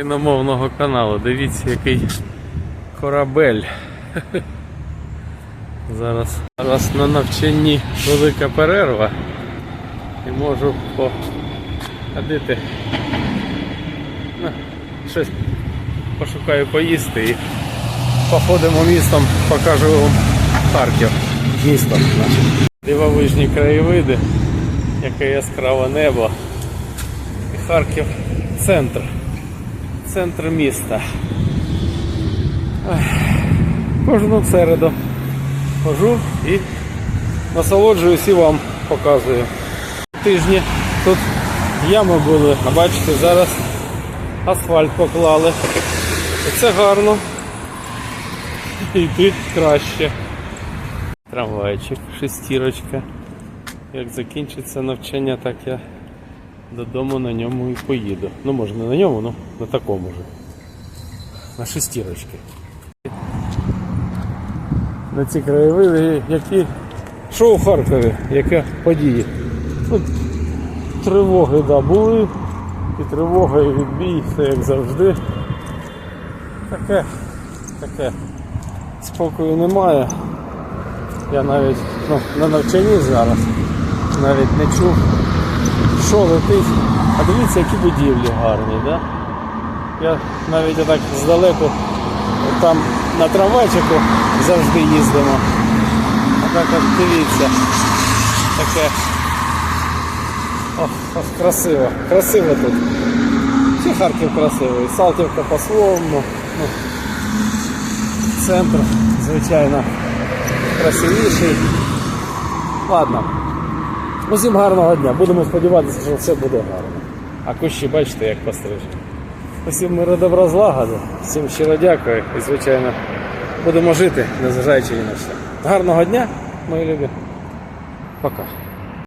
Іномовного каналу. Дивіться, який корабель. Зараз, зараз на навчанні велика перерва. І можу походити. Щось пошукаю поїсти і походимо містом, покажу вам Харків. Місто наше. Дивовижні краєвиди, яке яскраве небо. І Харків центр центр міста. Кожну середу хожу і насолоджуюсь і вам показую. Тижні тут ями були, а бачите, зараз асфальт поклали. І це гарно. Йти краще. Трамвайчик, шестірочка. Як закінчиться навчання, так я додому на ньому і поїду. Ну, може не на ньому, ну на такому ж. На шестірочки. На ці краєвиди, які. Що у Харкові? Яке події? Тут тривоги да, були, і тривога, і відбій, все як завжди. Таке, таке. Спокою немає. Я навіть ну, на навчанні зараз навіть не чув що летить. А дивіться, які будівлі гарні, да? Я навіть отак здалеку там на трамвайчику завжди їздимо. А так от дивіться. Таке. Ох, ох, красиво. Красиво тут. Чи Харків красивий. Салтівка по-своєму. Ну, центр, звичайно, красивіший. Ладно. Усім гарного дня. Будемо сподіватися, що все буде гарно. А кущі бачите, як пострижені. Усім миру добра злагоди. Всім щиро дякую і, звичайно, будемо жити, незважаючи і на все. Гарного дня, мої любі. Пока.